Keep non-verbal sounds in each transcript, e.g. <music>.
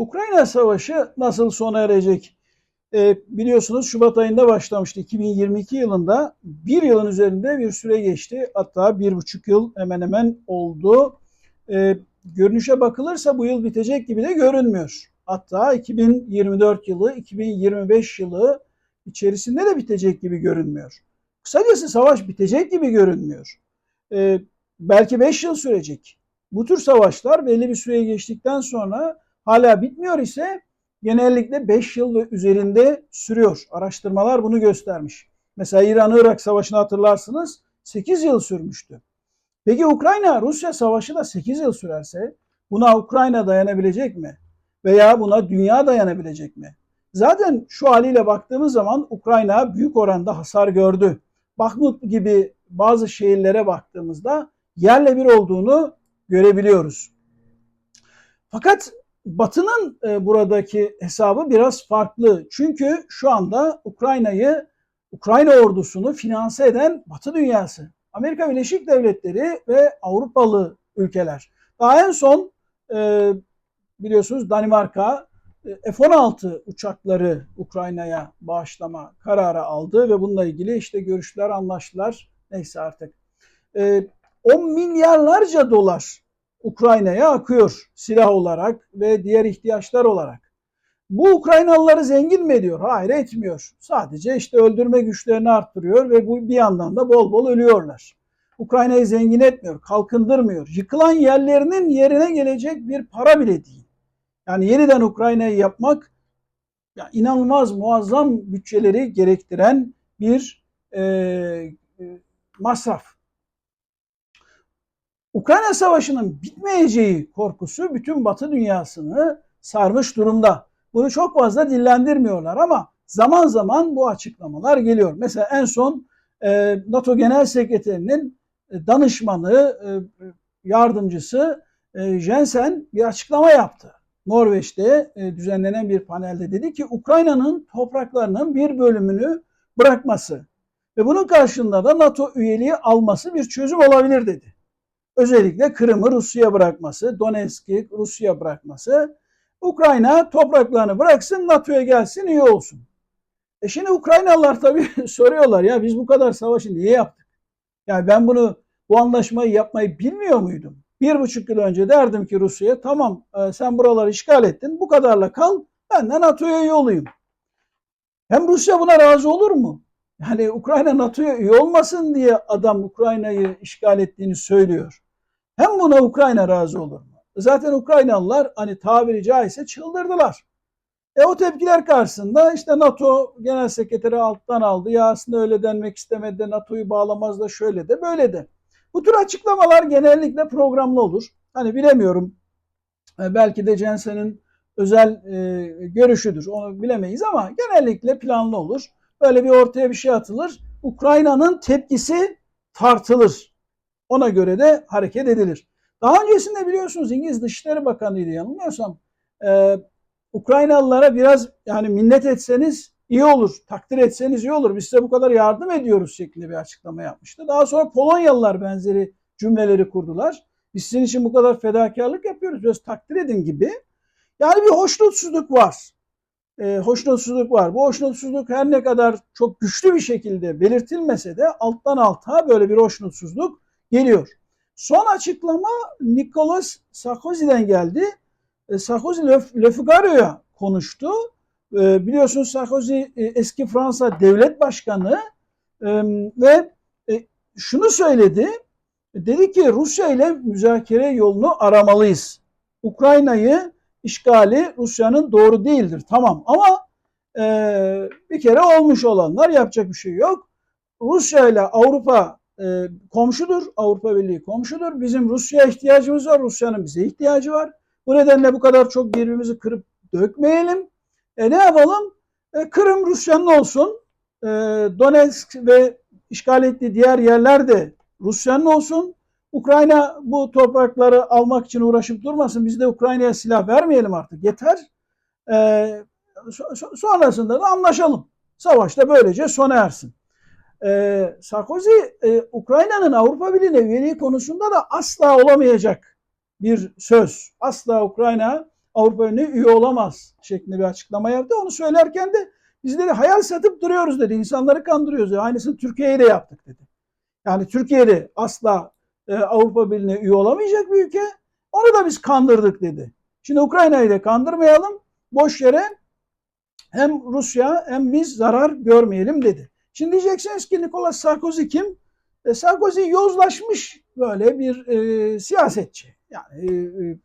Ukrayna Savaşı nasıl sona erecek? E, biliyorsunuz Şubat ayında başlamıştı 2022 yılında. Bir yılın üzerinde bir süre geçti. Hatta bir buçuk yıl hemen hemen oldu. E, görünüşe bakılırsa bu yıl bitecek gibi de görünmüyor. Hatta 2024 yılı, 2025 yılı içerisinde de bitecek gibi görünmüyor. Kısacası savaş bitecek gibi görünmüyor. E, belki 5 yıl sürecek. Bu tür savaşlar belli bir süreye geçtikten sonra hala bitmiyor ise genellikle 5 yıl ve üzerinde sürüyor. Araştırmalar bunu göstermiş. Mesela İran-Irak Savaşı'nı hatırlarsınız 8 yıl sürmüştü. Peki Ukrayna-Rusya Savaşı da 8 yıl sürerse buna Ukrayna dayanabilecek mi? Veya buna dünya dayanabilecek mi? Zaten şu haliyle baktığımız zaman Ukrayna büyük oranda hasar gördü. Bakhmut gibi bazı şehirlere baktığımızda yerle bir olduğunu görebiliyoruz. Fakat Batı'nın e, buradaki hesabı biraz farklı. Çünkü şu anda Ukrayna'yı, Ukrayna ordusunu finanse eden Batı dünyası. Amerika Birleşik Devletleri ve Avrupalı ülkeler. Daha en son e, biliyorsunuz Danimarka e, F-16 uçakları Ukrayna'ya bağışlama kararı aldı ve bununla ilgili işte görüşler anlaştılar. Neyse artık. 10 milyarlarca dolar Ukrayna'ya akıyor silah olarak ve diğer ihtiyaçlar olarak. Bu Ukraynalıları zengin mi ediyor? Hayır etmiyor. Sadece işte öldürme güçlerini arttırıyor ve bu bir yandan da bol bol ölüyorlar. Ukrayna'yı zengin etmiyor, kalkındırmıyor. Yıkılan yerlerinin yerine gelecek bir para bile değil. Yani yeniden Ukrayna'yı yapmak ya inanılmaz muazzam bütçeleri gerektiren bir e, masraf. Ukrayna Savaşı'nın bitmeyeceği korkusu bütün Batı dünyasını sarmış durumda. Bunu çok fazla dillendirmiyorlar ama zaman zaman bu açıklamalar geliyor. Mesela en son e, NATO Genel Sekreterinin e, danışmanı, e, yardımcısı Jensen bir açıklama yaptı. Norveç'te düzenlenen bir panelde dedi ki Ukrayna'nın topraklarının bir bölümünü bırakması ve bunun karşılığında da NATO üyeliği alması bir çözüm olabilir dedi. Özellikle Kırım'ı Rusya bırakması, Donetsk'i Rusya bırakması, Ukrayna topraklarını bıraksın, NATO'ya gelsin, iyi olsun. E şimdi Ukraynalılar tabii <laughs> soruyorlar ya biz bu kadar savaşı niye yaptık? Yani ben bunu bu anlaşmayı yapmayı bilmiyor muydum? Bir buçuk yıl önce derdim ki Rusya'ya tamam e, sen buraları işgal ettin bu kadarla kal ben de NATO'ya yoluyum. Hem Rusya buna razı olur mu? Yani Ukrayna NATO'ya üye olmasın diye adam Ukrayna'yı işgal ettiğini söylüyor. Hem buna Ukrayna razı olur mu? Zaten Ukraynalılar hani tabiri caizse çıldırdılar. E o tepkiler karşısında işte NATO Genel Sekreteri alttan aldı. Ya aslında öyle denmek istemedi de NATO'yu bağlamaz da şöyle de böyle de. Bu tür açıklamalar genellikle programlı olur. Hani bilemiyorum. E, belki de Jensen'in özel e, görüşüdür. Onu bilemeyiz ama genellikle planlı olur. Böyle bir ortaya bir şey atılır. Ukrayna'nın tepkisi tartılır. Ona göre de hareket edilir. Daha öncesinde biliyorsunuz İngiliz Dışişleri Bakanı'ydı yanılmıyorsam. Ee, Ukraynalılara biraz yani minnet etseniz iyi olur, takdir etseniz iyi olur. Biz size bu kadar yardım ediyoruz şeklinde bir açıklama yapmıştı. Daha sonra Polonyalılar benzeri cümleleri kurdular. Biz sizin için bu kadar fedakarlık yapıyoruz, biraz takdir edin gibi. Yani bir hoşnutsuzluk var. Ee, hoşnutsuzluk var. Bu hoşnutsuzluk her ne kadar çok güçlü bir şekilde belirtilmese de alttan alta böyle bir hoşnutsuzluk geliyor. Son açıklama Nicolas Sarkozy'den geldi. E, Sarkozy Le, Figaro'ya konuştu. E, biliyorsunuz Sarkozy e, eski Fransa devlet başkanı ve şunu söyledi. Dedi ki Rusya ile müzakere yolunu aramalıyız. Ukrayna'yı işgali Rusya'nın doğru değildir. Tamam ama bir kere olmuş olanlar yapacak bir şey yok. Rusya ile Avrupa e, komşudur. Avrupa Birliği komşudur. Bizim Rusya ihtiyacımız var. Rusya'nın bize ihtiyacı var. Bu nedenle bu kadar çok birbirimizi kırıp dökmeyelim. E ne yapalım? E, Kırım Rusya'nın olsun. E, Donetsk ve işgal ettiği diğer yerler de Rusya'nın olsun. Ukrayna bu toprakları almak için uğraşıp durmasın. Biz de Ukrayna'ya silah vermeyelim artık. Yeter. E, sonrasında da anlaşalım. Savaş da böylece sona ersin e, Sarkozy e, Ukrayna'nın Avrupa Birliği'ne üyeliği konusunda da asla olamayacak bir söz. Asla Ukrayna Avrupa Birliği'ne üye olamaz şeklinde bir açıklama yaptı. Onu söylerken de bizleri hayal satıp duruyoruz dedi. İnsanları kandırıyoruz. Aynısını Türkiye'ye de yaptık dedi. Yani Türkiye'de asla e, Avrupa Birliği'ne üye olamayacak bir ülke. Onu da biz kandırdık dedi. Şimdi Ukrayna'yı da kandırmayalım. Boş yere hem Rusya hem biz zarar görmeyelim dedi. Şimdi diyeceksiniz ki Nicolas Sarkozy kim? E, Sarkozy yozlaşmış böyle bir e, siyasetçi. Yani e, e,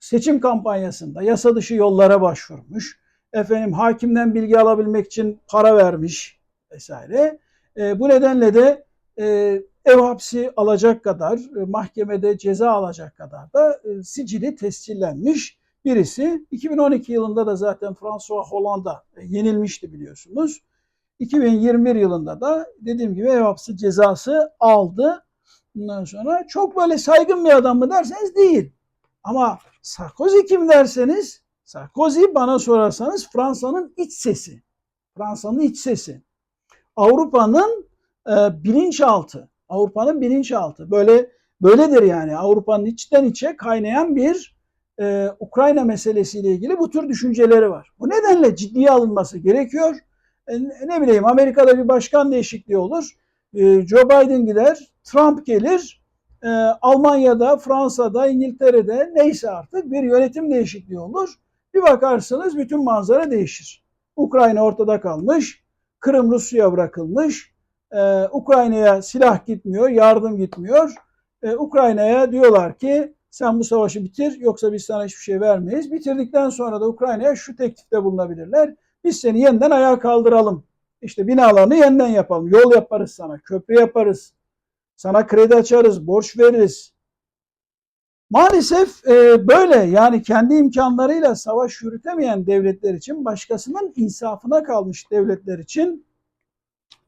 seçim kampanyasında yasa dışı yollara başvurmuş. Efendim hakimden bilgi alabilmek için para vermiş vesaire. E, bu nedenle de e, ev hapsi alacak kadar, e, mahkemede ceza alacak kadar da e, sicili tescillenmiş birisi. 2012 yılında da zaten François Hollande'a e, yenilmişti biliyorsunuz. 2021 yılında da dediğim gibi ev hapsi cezası aldı. Bundan sonra çok böyle saygın bir adam mı derseniz değil. Ama Sarkozy kim derseniz Sarkozy bana sorarsanız Fransa'nın iç sesi. Fransa'nın iç sesi. Avrupa'nın e, bilinçaltı. Avrupa'nın bilinçaltı. Böyle böyledir yani. Avrupa'nın içten içe kaynayan bir e, Ukrayna meselesiyle ilgili bu tür düşünceleri var. Bu nedenle ciddiye alınması gerekiyor. E, ne bileyim Amerika'da bir başkan değişikliği olur. E, Joe Biden gider, Trump gelir. E, Almanya'da, Fransa'da, İngiltere'de neyse artık bir yönetim değişikliği olur. Bir bakarsınız bütün manzara değişir. Ukrayna ortada kalmış. Kırım Rusya'ya bırakılmış. Ee, Ukrayna'ya silah gitmiyor, yardım gitmiyor. Ee, Ukrayna'ya diyorlar ki sen bu savaşı bitir yoksa biz sana hiçbir şey vermeyiz. Bitirdikten sonra da Ukrayna'ya şu teklifte bulunabilirler. Biz seni yeniden ayağa kaldıralım. İşte binalarını yeniden yapalım. Yol yaparız sana, köprü yaparız. Sana kredi açarız, borç veririz. Maalesef e, böyle yani kendi imkanlarıyla savaş yürütemeyen devletler için başkasının insafına kalmış devletler için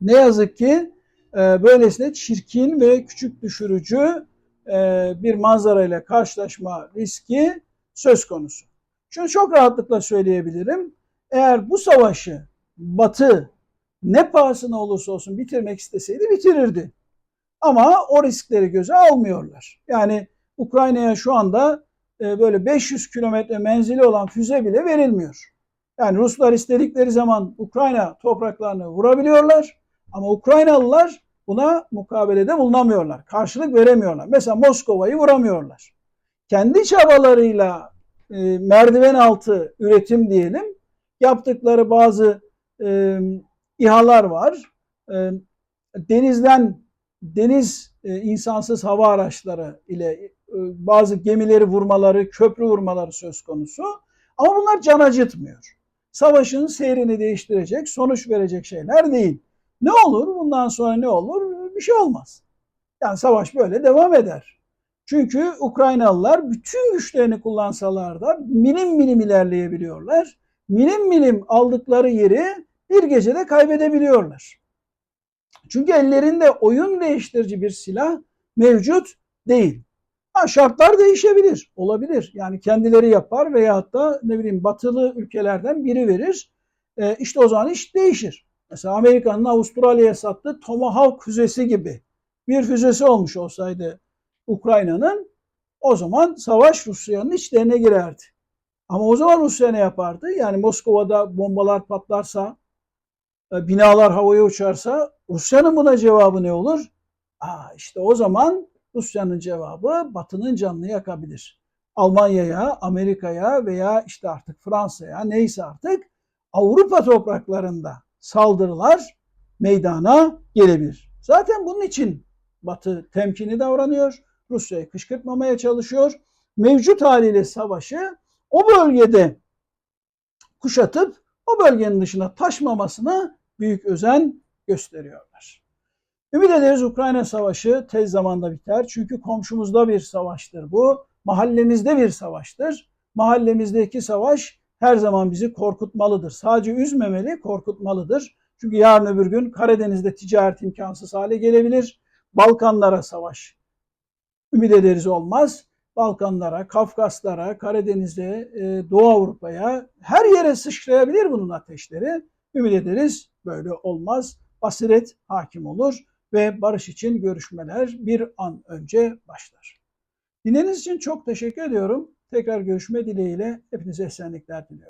ne yazık ki e, böylesine çirkin ve küçük düşürücü e, bir manzarayla karşılaşma riski söz konusu. Şunu çok rahatlıkla söyleyebilirim. Eğer bu savaşı Batı ne pahasına olursa olsun bitirmek isteseydi bitirirdi. Ama o riskleri göze almıyorlar. Yani Ukrayna'ya şu anda e, böyle 500 kilometre menzili olan füze bile verilmiyor. Yani Ruslar istedikleri zaman Ukrayna topraklarını vurabiliyorlar ama Ukraynalılar buna mukabelede bulunamıyorlar. Karşılık veremiyorlar. Mesela Moskova'yı vuramıyorlar. Kendi çabalarıyla e, merdiven altı üretim diyelim yaptıkları bazı e, İHA'lar var. E, denizden deniz e, insansız hava araçları ile e, bazı gemileri vurmaları, köprü vurmaları söz konusu. Ama bunlar can acıtmıyor. Savaşın seyrini değiştirecek, sonuç verecek şeyler değil. Ne olur? Bundan sonra ne olur? Bir şey olmaz. Yani savaş böyle devam eder. Çünkü Ukraynalılar bütün güçlerini kullansalar da milim milim ilerleyebiliyorlar. Milim milim aldıkları yeri bir gecede kaybedebiliyorlar. Çünkü ellerinde oyun değiştirici bir silah mevcut değil. Ha, şartlar değişebilir, olabilir. Yani kendileri yapar veyahut da ne bileyim batılı ülkelerden biri verir. E, işte o zaman iş değişir. Mesela Amerika'nın Avustralya'ya sattığı Tomahawk füzesi gibi bir füzesi olmuş olsaydı Ukrayna'nın o zaman savaş Rusya'nın içlerine girerdi. Ama o zaman Rusya ne yapardı? Yani Moskova'da bombalar patlarsa, e, binalar havaya uçarsa Rusya'nın buna cevabı ne olur? Aa, işte o zaman Rusya'nın cevabı Batı'nın canını yakabilir. Almanya'ya, Amerika'ya veya işte artık Fransa'ya neyse artık Avrupa topraklarında saldırılar meydana gelebilir. Zaten bunun için Batı temkini davranıyor. Rusya'yı kışkırtmamaya çalışıyor. Mevcut haliyle savaşı o bölgede kuşatıp o bölgenin dışına taşmamasına büyük özen gösteriyorlar. Ümit ederiz Ukrayna Savaşı tez zamanda biter. Çünkü komşumuzda bir savaştır bu. Mahallemizde bir savaştır. Mahallemizdeki savaş her zaman bizi korkutmalıdır. Sadece üzmemeli, korkutmalıdır. Çünkü yarın öbür gün Karadeniz'de ticaret imkansız hale gelebilir. Balkanlara savaş ümit ederiz olmaz. Balkanlara, Kafkaslara, Karadeniz'e, e, Doğu Avrupa'ya her yere sıçrayabilir bunun ateşleri. Ümit ederiz böyle olmaz. Basiret hakim olur ve barış için görüşmeler bir an önce başlar. Dinlediğiniz için çok teşekkür ediyorum. Tekrar görüşme dileğiyle hepinize esenlikler diliyorum.